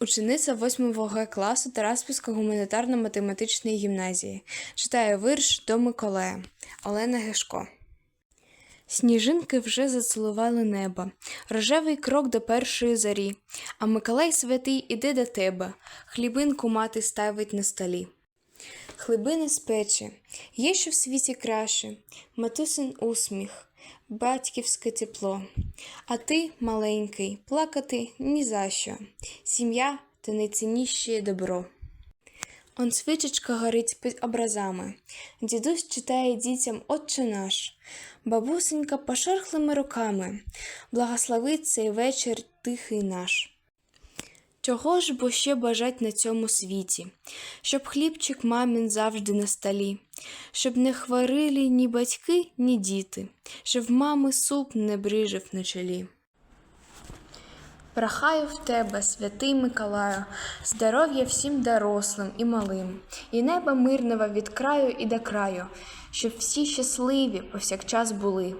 Учениця 8 Г класу Тараспільської гуманітарно-математичної гімназії. Читає вірш до Миколая. Олена Гешко. Сніжинки вже зацілували небо, рожевий крок до першої зорі, а Миколай святий іде до тебе, хлібинку мати ставить на столі. Хлібини з печі, є що в світі краще, матусин усміх, батьківське тепло. А ти, маленький, плакати ні за що. Сім'я те найцінніше добро. Он свічечка горить під образами. Дідусь читає дітям Отче наш. Бабусенька пошархлими руками. Благословить цей вечір тихий наш. Чого ж бо ще бажать на цьому світі? Щоб хлібчик мамін завжди на столі, щоб не хворили ні батьки, ні діти, щоб в мами суп не брижив на чолі. Прохаю в тебе, святий Миколаю, здоров'я всім дорослим і малим, і неба мирного від краю і до краю, щоб всі щасливі повсякчас були.